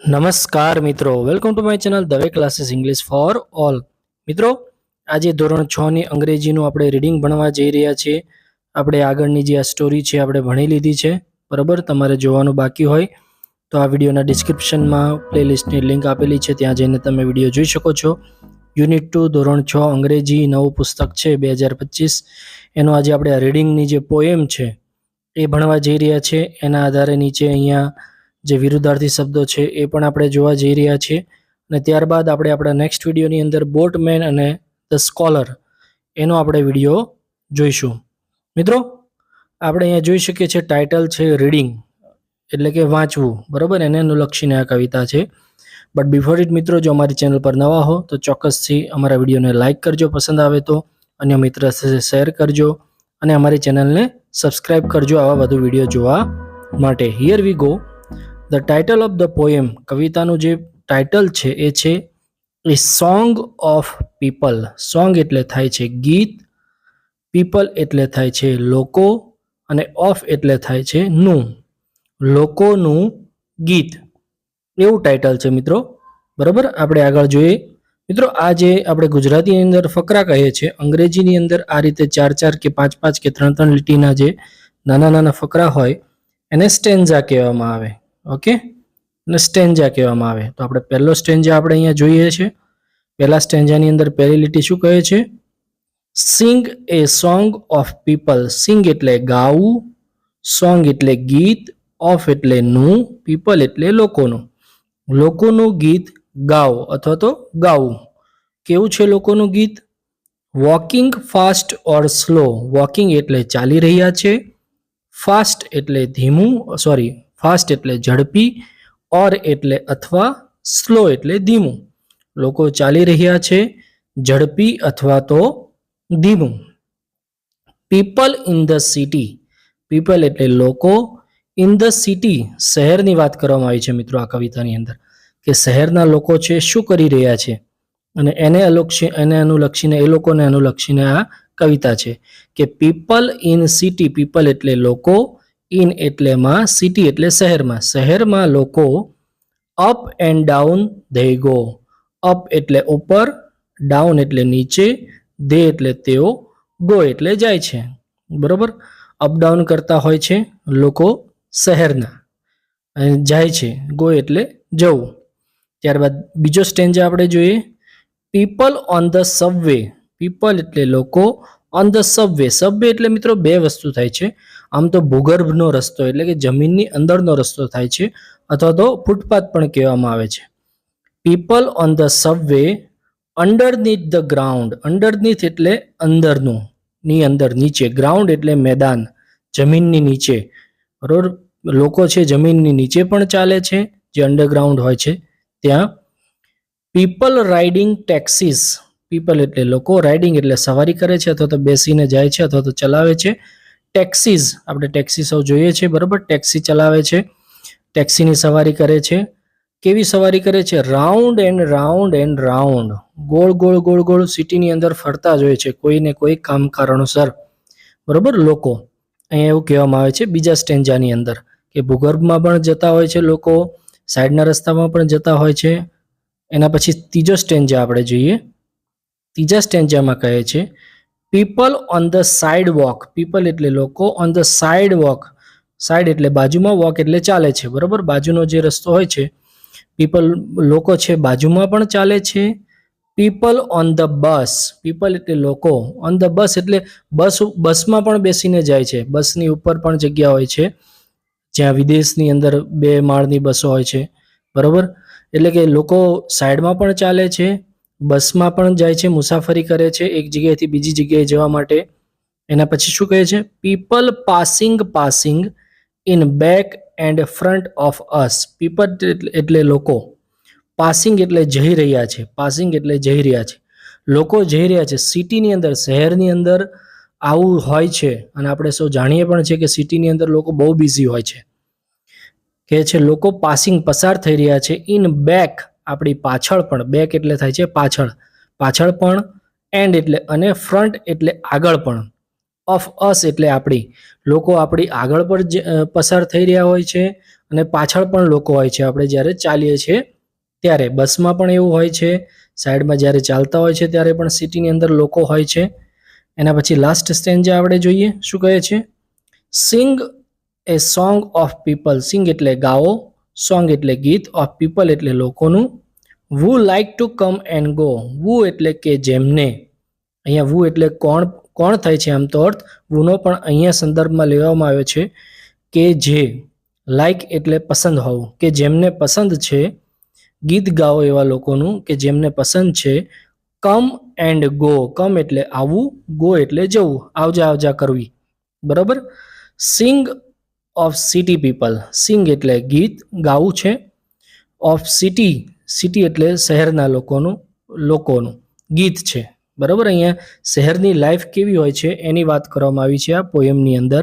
નમસ્કાર મિત્રો. Welcome to my channel Dave classes English for all મિત્રો, આજે ધોરણ છ ની અંગ્રેજીનું આપણે રીડિંગ ભણવા જઈ રહ્યા છીએ. આપણે આગળની જે આ સ્ટોરી છે, આપણે ભણી લીધી છે. બરાબર? તમારે જોવાનું બાકી હોય. તો આ વિડીયોના ડિસ્ક્રિપ્શનમાં પ્લેલિસ્ટની લિંક આપેલી છે. ત્યાં જઈને તમે વીડિયો જોઈ શકો છો. યુનિટ ટુ ધોરણ છ, અંગ્રેજી, નવું પુસ્તક છે, બે હજાર પચીસ. એનું આજે આપણે રીડિંગની જે પોએમ છે, એ ભણવા જઈ રહ્યા છે એના આધારે નીચે અહીંયા જે વિરુદ્ધાર્થી શબ્દો છે, એ પણ આપણે જોવા જઈ રહ્યા છીએ. અને ત્યારબાદ આપણે આપણા નેક્સ્ટ વિડીયોની અંદર બોટમેન અને ધ સ્કોલર, એનો આપણે વીડિયો જોઈશું. મિત્રો, આપણે અહીંયા જોઈ શકીએ છીએ ટાઇટલ છે રીડિંગ એટલે કે વાંચવું, બરાબર? એને અનુલક્ષીને આ કવિતા છે. બટ બિફોર ઇટ મિત્રો, જો અમારી ચેનલ પર નવા હો, તો ચોક્કસથી અમારા વિડીયોને લાઇક કરજો પસંદ આવે તો, અન્ય મિત્ર સાથે શેર કરજો, અને અમારી ચેનલને સબસ્ક્રાઇબ કરજો આવા વધુ વીડિયો જોવા માટે. Here we go the title of the poem કવિતાનું જે ટાઇટલ છે, એ છે a song of people song એટલે થાય છે ગીત પીપલ એટલે થાય છે લોકો, અને ઓફ એટલે થાય છે નું. લોકોનું ગીત. એવું ટાઇટલ છે મિત્રો. બરાબર? આપણે આગળ જોઈએ. મિત્રો, આ જે આપણે ગુજરાતીની અંદર ફકરા કહીએ છીએ, અંગ્રેજીની અંદર આ રીતે ચાર ચાર કે પાંચ પાંચ કે ત્રણ ત્રણ લીટીના જે નાના નાના ફકરા હોય, એને સ્ટેન્ઝા કહેવામાં આવે. ઓકે? અને સ્ટેન્જા કહેવામાં આવે. તો આપણે પહેલો સ્ટેન્જા આપણે અહીંયા જોઈએ છે. પહેલા સ્ટેન્જાની અંદર પહેલી લીટી શું કહે છે? Sing a song of people sing એટલે ગાવું સોંગ એટલે ગીત ઓફ એટલે નું પીપલ એટલે લોકોનું. લોકોનું ગીત ગાઓ અથવા તો ગાવું. કેવું છે લોકોનું ગીત? Walking fast or slow walking એટલે ચાલી રહ્યા છે. ફાસ્ટ એટલે ધીમું સોરી ફાસ્ટ એટલે ઝડપી ઓર એટલે અથવા સ્લો એટલે ધીમું. લોકો ચાલી રહ્યા છે ઝડપી અથવા તો ધીમું. People in the city people એટલે લોકો ઇન ધ સિટી શહેરની વાત કરવામાં આવી છે મિત્રો આ કવિતાની અંદર, કે શહેરના લોકો છે શું કરી રહ્યા છે? અને એને અનુલક્ષી એને અનુલક્ષીને, એ લોકોને અનુલક્ષીને આ કવિતા છે કે પીપલ ઇન સિટી પીપલ એટલે લોકો ઇન એટલે માં સિટી એટલે શહેરમાં. શહેરમાં લોકો up and down they go up એટલે ઉપર ડાઉન એટલે નીચે ધે એટલે તેઓ ગો એટલે જાય છે. બરોબર? અપડાઉન કરતા હોય છે લોકો શહેરના. જાય છે ગો એટલે જવું. ત્યારબાદ બીજો સ્ટેન્જ આપણે જોઈએ. People on the subway people એટલે લોકો ઓન ધ સબવે સબવે એટલે મિત્રો બે વસ્તુ થાય છે. આમ તો ભૂગર્ભનો રસ્તો એટલે કે જમીનની અંદરનો રસ્તો થાય છે અથવા તો ફૂટપાથ પણ કહેવામાં આવે છે. People on the subway underneath the ground underneath એટલે અંદરનું, ની અંદર, નીચે. ગ્રાઉન્ડ એટલે મેદાન, જમીનની નીચે. બરોબર? લોકો છે જમીનની નીચે પણ ચાલે છે, જે અંડરગ્રાઉન્ડ હોય છે. ત્યાં. પીપલ રાઇડિંગ ટેક્સીસ પીપલ એટલે લોકો રાઇડિંગ એટલે સવારી કરે છે અથવા તો બેસીને જાય છે અથવા તો ચલાવે છે. ટેક્સીઝ આપણે ટેક્સી સૌ જોઈએ છે, બરાબર? ટેક્સી ચલાવે છે ટેક્સીની સવારી કરે છે. કેવી સવારી કરે છે? Round and round and round ગોળ ગોળ ગોળ ગોળ સિટીની અંદર ફરતા જ હોય છે, કોઈને કોઈ કામ કારણોસર. બરાબર? લોકો. અહીંયા એવું કહેવામાં આવે છે, બીજા સ્ટેન્જાની અંદર કે ભૂગર્ભમાં પણ જતા હોય છે લોકો, સાઈડના રસ્તામાં પણ જતા હોય છે. એના પછી ત્રીજો સ્ટેન્જા આપણે જોઈએ. ત્રીજા સ્ટેન્જામાં કહે છે people on the sidewalk people એટલે લોકો on the sidewalk side એટલે બાજુમાં વોક એટલે ચાલે છે. બરાબર? બાજુનો જે રસ્તો હોય છે પીપલ લોકો છે બાજુમાં પણ ચાલે છે. People on the bus people એટલે લોકો. ઓન ધ બસ એટલે બસ, બસમાં પણ બેસીને જાય છે. બસની ઉપર પણ જગ્યા હોય છે. જ્યાં વિદેશની અંદર બે માળની બસો હોય છે. બરાબર? એટલે કે લોકો સાઈડમાં પણ ચાલે છે. બસમાં પણ જાય છે, મુસાફરી કરે છે, એક જગ્યાએથી બીજી જગ્યાએ જવા માટે. એના પછી શું કહે છે? People passing passing in back and front of us people એટલે લોકો. પાસિંગ એટલે જઈ રહ્યા છે. પાસિંગ એટલે જઈ રહ્યા છે. લોકો જઈ રહ્યા છે. સિટીની અંદર, શહેરની અંદર આવું હોય છે. અને આપણે સૌ જાણીએ પણ છે કે સિટીની અંદર લોકો બહુ બિઝી હોય છે. કે છે, લોકો પાસિંગ પસાર થઈ રહ્યા છે. ઇન બેક આપણી પાછળ પણ બેક એટલે થાય છે પાછળ. પાછળ પણ એન્ડ એટલે અને ફ્રન્ટ એટલે આગળ પણ. ઓફ અસ એટલે આપણી. લોકો આપણી આગળ જે, પસાર થઈ રહ્યા હોય છે અને પાછળ પણ લોકો હોય છે. આપણે જ્યારે ચાલીએ છીએ ત્યારે બસમાં પણ એવું હોય છે સાઈડમાં જ્યારે ચાલતા હોય છે ત્યારે પણ સિટીની અંદર લોકો હોય છે. એના પછી લાસ્ટ સ્ટેન્જ આપણે જોઈએ શું કહે છે? Sing a song of people sing એટલે ગાઓ સોંગ એટલે ગીત ઓફ પીપલ એટલે લોકોનું. Would like to come and go would એટલે કે જેમને. અહીંયા વુ એટલે કોણ કોણ થાય છે આમ તો અર્થ? વુનો પણ અહીંયા સંદર્ભમાં લેવામાં આવ્યો છે કે જે. લાઈક એટલે પસંદ હોવું, કે જેમને પસંદ છે. ગીત ગાઓ એવા લોકોનું કે જેમને પસંદ છે. કમ એન્ડ ગો કમ એટલે આવવું ગો એટલે જવું. આવજા આવજા કરવી. બરાબર? Sing of city people sing એટલે ગીત, ગાવું છે. ઓફ સિટી સિટી એટલે શહેરના લોકોનું લોકોનું ગીત છે. બરાબર? અહીંયા શહેરની લાઈફ કેવી હોય છે એની વાત કરવામાં આવી છે આ પોયમની અંદર.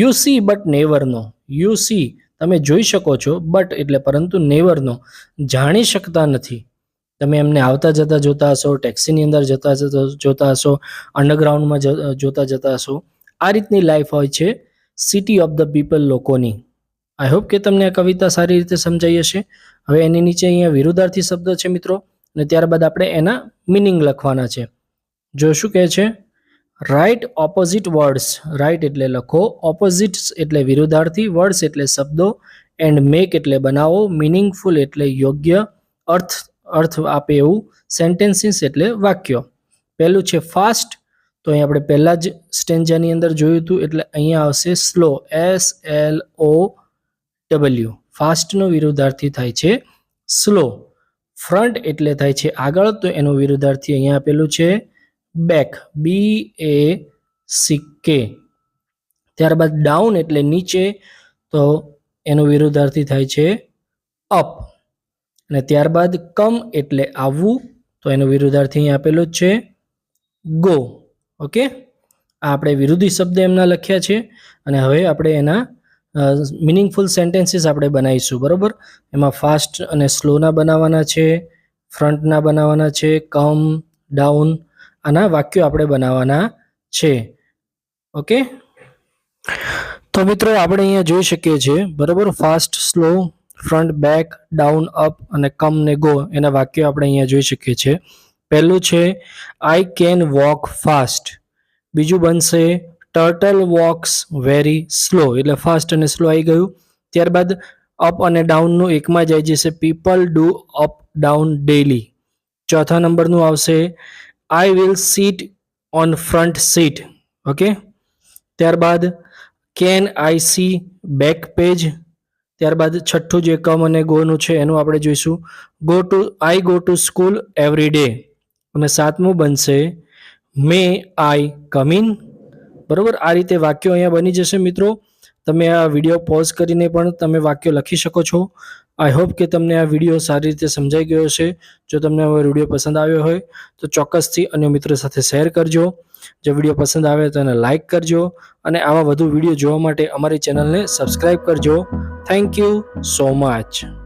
You see but never know you see તમે જોઈ શકો છો બટ એટલે પરંતુ નેવરનો જાણી શકતા નથી. તમે એમને આવતા જતા જોતા હશો ટેક્સીની અંદર જતા જતા જોતા હશો અંડરગ્રાઉન્ડમાં જોતા જતા હશો. આ રીતની લાઈફ હોય છે. સિટી ઓફ ધ પીપલ લોકોની. આઈ હોપ કે તમને આ કવિતા સારી રીતે સમજાઈ હશે. હવે એની નીચે અહીંયા વિરુદ્ધાર્થી શબ્દ છે મિત્રો અને ત્યારબાદ આપણે એના મિનિંગ લખવાના છે. જો શું કહે છે રાઇટ ઓપોઝિટ વર્ડ્સ રાઇટ એટલે લખો ઓપોઝિટ્સ એટલે વિરુદ્ધાર્થી વર્ડ્સ એટલે શબ્દો એન્ડ મેક એટલે બનાવો મિનિંગફુલ એટલે યોગ્ય, અર્થ અર્થ આપે એવું સેન્ટેન્સીસ એટલે વાક્યો. પહેલું છે ફાસ્ટ તો અહીં આપણે પહેલાં જ સ્ટેન્જાની અંદર જોયું હતું, એટલે અહીંયા આવશે slow, S, L, O, W. ફાસ્ટનો વિરુદ્ધાર્થી થાય છે સ્લો. ફ્રન્ટ એટલે થાય છે આગળ, તો એનું વિરુદ્ધાર્થી અહીંયા આપેલું છે બેક. બી એ સી કે ત્યારબાદ ડાઉન એટલે નીચે, તો એનું વિરુદ્ધાર્થી થાય છે અપ. અને ત્યારબાદ કમ એટલે આવવું તો એનું વિરુદ્ધાર્થી અહીં આપેલું છે ગો. ઓકે? આ આપણે વિરોધી શબ્દ એમના લખ્યા છે અને હવે આપણે એના મિનિંગફુલ સેન્ટેન્સીસ આપણે બનાવીશું, બરાબર? એમાં ફાસ્ટ અને સ્લોના બનાવવાના છે ફ્રન્ટના બનાવવાના છે કમ ડાઉન આના વાક્યો આપણે બનાવવાના છે. ઓકે? તો મિત્રો આપણે અહીંયા જોઈ શકીએ છીએ, બરાબર? Fast slow front back down up અને કમ ને ગો એના વાક્યો આપણે અહીંયા જોઈ શકીએ છીએ. પહેલું છે આઈ કેન વોક ફાસ્ટ બીજું બનશે ટર્ટલ વોક્સ વેરી સ્લો એટલે ફાસ્ટ અને સ્લો આવી ગયું. ત્યારબાદ અપ અને ડાઉનનું એકમાં જ આવી જશે people do up down daily ચોથા નંબરનું આવશે I will sit on front seat okay ત્યારબાદ can I see back page ત્યારબાદ છઠ્ઠું જે કમ અને ગોનું છે, એનું આપણે જોઈશું. Go to I go to school every day અને સાતમું બનશે, મે આઈ કમ ઇન. બરોબર? આ રીતે વાક્યો અહીંયા બની જશે મિત્રો. તમે આ વીડિયો પોઝ કરીને પણ તમે વાક્યો લખી શકો છો. આઈ હોપ કે તમને આ વીડિયો સારી રીતે સમજાઈ ગયો છે જો તમને હવે વીડિયો પસંદ આવ્યો હોય, તો ચોક્કસથી અન્ય મિત્રો સાથે શેર કરજો. જો વીડિયો પસંદ આવે તો એને લાઇક કરજો અને આવા વધુ વીડિયો જોવા માટે અમારી ચેનલને સબસ્ક્રાઈબ કરજો. Thank you so much.